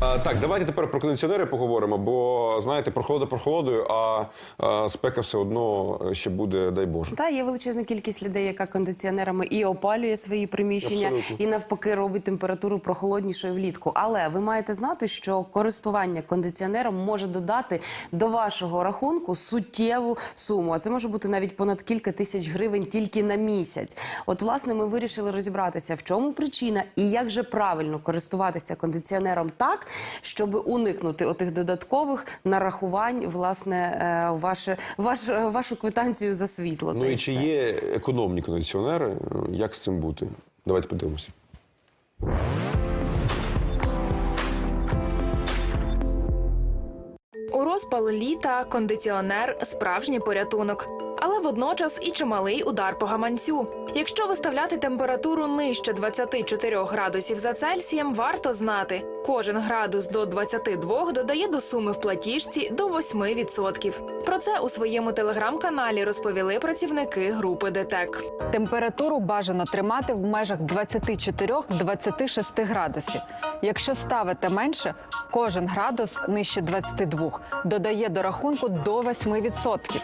А, так, давайте тепер про кондиціонери поговоримо, бо знаєте, прохолода прохолодою, а, а спека все одно ще буде, дай Боже. Та є величезна кількість людей, яка кондиціонерами і опалює свої приміщення, Абсолютно. і навпаки робить температуру прохолоднішою влітку. Але ви маєте знати, що користування кондиціонером може додати до вашого рахунку суттєву суму. А це може бути навіть понад кілька тисяч гривень тільки на місяць. От, власне, ми вирішили розібратися, в чому причина і як же правильно користуватися кондиціонером так, щоб уникнути отих додаткових нарахувань, власне, е, ваше, ваш, вашу квитанцію за світло. Ну і чи все. є економні кондиціонери? Як з цим бути? Давайте подивимося. У розпал літа кондиціонер справжній порятунок, але водночас і чималий удар по гаманцю. Якщо виставляти температуру нижче 24 градусів за Цельсієм, варто знати, кожен градус до 22 додає до суми в платіжці до 8%. Про це у своєму телеграм-каналі розповіли працівники групи ДТЕК. Температуру бажано тримати в межах 24-26 градусів. Якщо ставите менше, кожен градус нижче 22 додає до рахунку до 8%.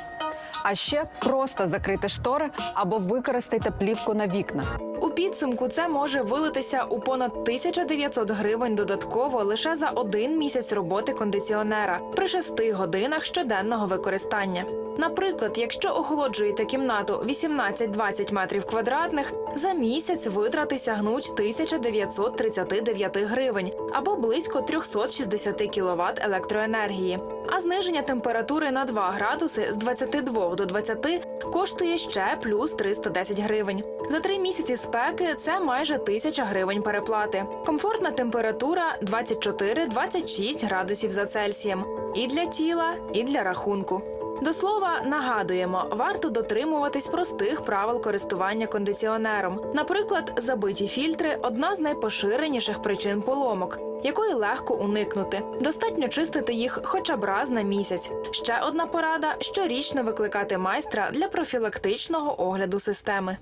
А ще просто закрийте штори або використайте плівку на вікнах. Підсумку це може вилитися у понад 1900 гривень додатково лише за один місяць роботи кондиціонера при 6 годинах щоденного використання. Наприклад, якщо охолоджуєте кімнату 18-20 метрів квадратних, за місяць витрати сягнуть 1939 гривень або близько 360 кВт електроенергії. А зниження температури на 2 градуси з 22 до 20 коштує ще плюс 310 гривень. За три місяці спеки це майже 1000 гривень переплати. Комфортна температура 24-26 градусів за Цельсієм. І для тіла, і для рахунку. До слова, нагадуємо, варто дотримуватись простих правил користування кондиціонером. Наприклад, забиті фільтри одна з найпоширеніших причин поломок, якої легко уникнути. Достатньо чистити їх хоча б раз на місяць. Ще одна порада щорічно викликати майстра для профілактичного огляду системи.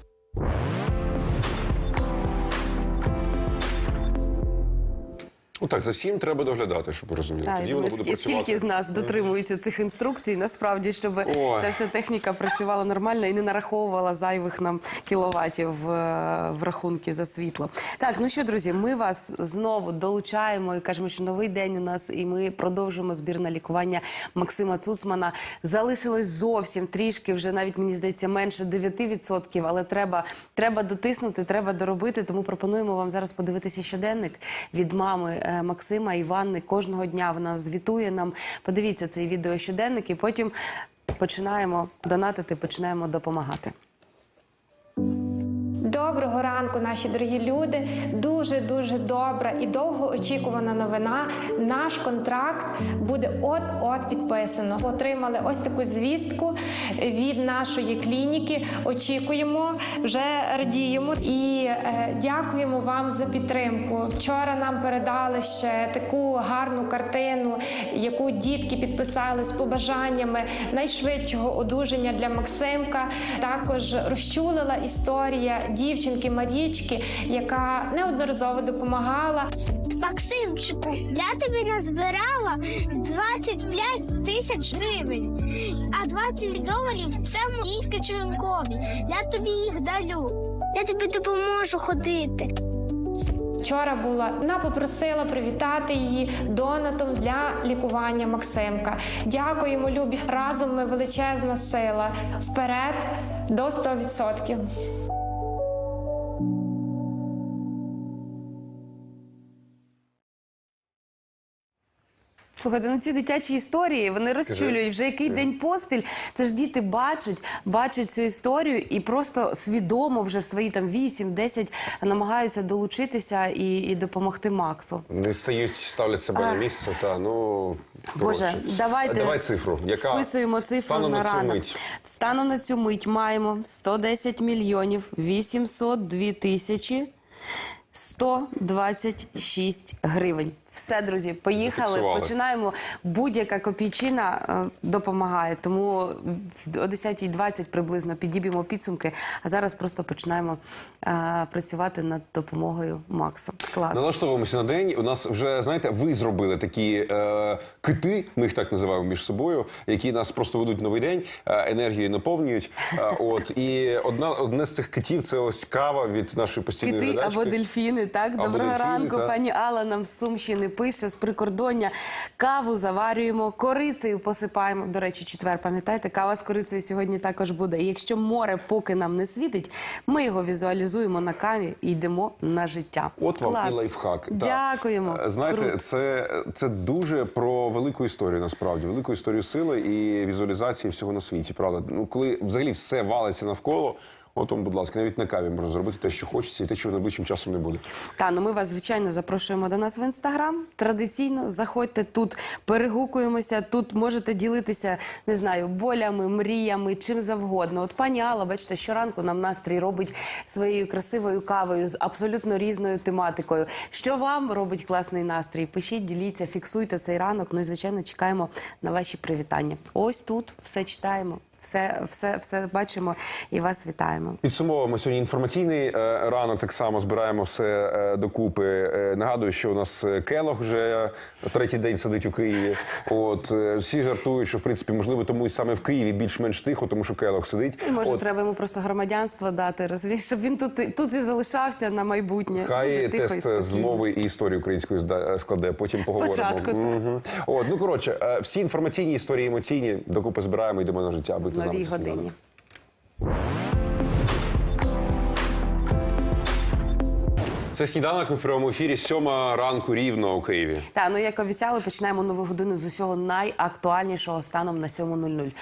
Ну так, за всім треба доглядати, щоб розуміли. Так, Тоді воно буде працювати. скільки з нас дотримуються цих інструкцій, насправді, щоб Ой. ця вся техніка працювала нормально і не нараховувала зайвих нам кіловатів в, в рахунки за світло. Так, ну що, друзі, ми вас знову долучаємо і кажемо, що новий день у нас, і ми продовжуємо збір на лікування Максима Цуцмана. Залишилось зовсім трішки, вже навіть мені здається, менше 9%, але треба, треба дотиснути, треба доробити. Тому пропонуємо вам зараз подивитися щоденник від мами е, Максима Іванни. Кожного дня вона звітує нам. Подивіться цей відео щоденник, і потім починаємо донатити, починаємо допомагати. Доброго ранку, наші дорогі люди. Дуже дуже добра і довго очікувана новина. Наш контракт буде от-от підписано. Отримали ось таку звістку від нашої клініки. Очікуємо, вже радіємо і е, дякуємо вам за підтримку. Вчора нам передали ще таку гарну картину, яку дітки підписали з побажаннями найшвидшого одужання для Максимка. Також розчулила історія дівчинки Марічки, яка неодноразово допомагала. Максимчику, я тобі назбирала 25 тисяч гривень, а 20 доларів це мої скачункові. Я тобі їх далю. Я тобі допоможу ходити. Вчора була вона попросила привітати її донатом для лікування Максимка. Дякуємо, любі. Разом ми величезна сила. Вперед до 100%. Слухайте, ну ці дитячі історії вони розчулюють вже який день поспіль. Це ж діти бачать, бачать цю історію і просто свідомо вже в свої там 8-10 намагаються долучитися і, і допомогти Максу. Не стають, ставлять себе на місце, та ну. Боже, коротше. давайте Давай цифру. Яка списуємо цифру на ранок. мить? Станом на цю мить маємо 110 мільйонів 802 тисячі 126 гривень. Все, друзі, поїхали. Зафіксували. Починаємо. Будь-яка копійчина е, допомагає. Тому о 10.20 приблизно підіб'ємо підсумки. А зараз просто починаємо е, працювати над допомогою Максу. Клас. Налаштовуємося на день. У нас вже знаєте, ви зробили такі е, кити, ми їх так називаємо між собою, які нас просто ведуть в новий день, е, енергією наповнюють. Е, от і одна одне з цих китів це ось кава від нашої постійної Кити глядачки. або дельфіни, так? Або Доброго дельфіни, ранку. так. Пані Алла нам з Сумщини пише з прикордоння. Каву заварюємо, корицею посипаємо. До речі, четвер, пам'ятаєте, кава з корицею сьогодні також буде. І якщо море поки нам не світить, ми його візуалізуємо на каві і йдемо на життя. От вам Клас. і лайфхак. Дякуємо. Е, Знаєте, Круто. це, це дуже про велику історію, насправді, велику історію сили і візуалізації всього на світі. Правда, ну коли взагалі все валиться навколо. От вам, будь ласка, навіть на каві можна зробити те, що хочеться, і те, чого найближчим часом не буде. Та ну ми вас звичайно запрошуємо до нас в інстаграм. Традиційно заходьте тут, перегукуємося. Тут можете ділитися, не знаю, болями, мріями, чим завгодно. От пані Алла, бачите, щоранку нам настрій робить своєю красивою кавою з абсолютно різною тематикою. Що вам робить класний настрій? Пишіть, діліться, фіксуйте цей ранок. Ну і звичайно чекаємо на ваші привітання. Ось тут все читаємо, все, все, все бачимо і вас вітаємо. Підсумовуємо сьогодні інформаційний е, ранок. Так само збираємо все е, докупи. Е, нагадую, що у нас Келох вже третій день сидить у Києві. От всі жартують, що в принципі можливо тому і саме в Києві більш-менш тихо, тому що Келох сидить. І може От, треба йому просто громадянство дати, розумієш, щоб він тут, тут і залишався на майбутнє. Хай Буде тихо і тест з мови і історії української складе. Потім поговоримо. Спочатку. Мгм. От ну коротше, всі інформаційні історії, емоційні докупи збираємо, йдемо на життя. Нами. новій сніданок. годині. Це сніданок. Ми в прямому ефірі. Сьома ранку рівно у Києві. Та ну як обіцяли, починаємо нову годину з усього найактуальнішого станом на 7.00.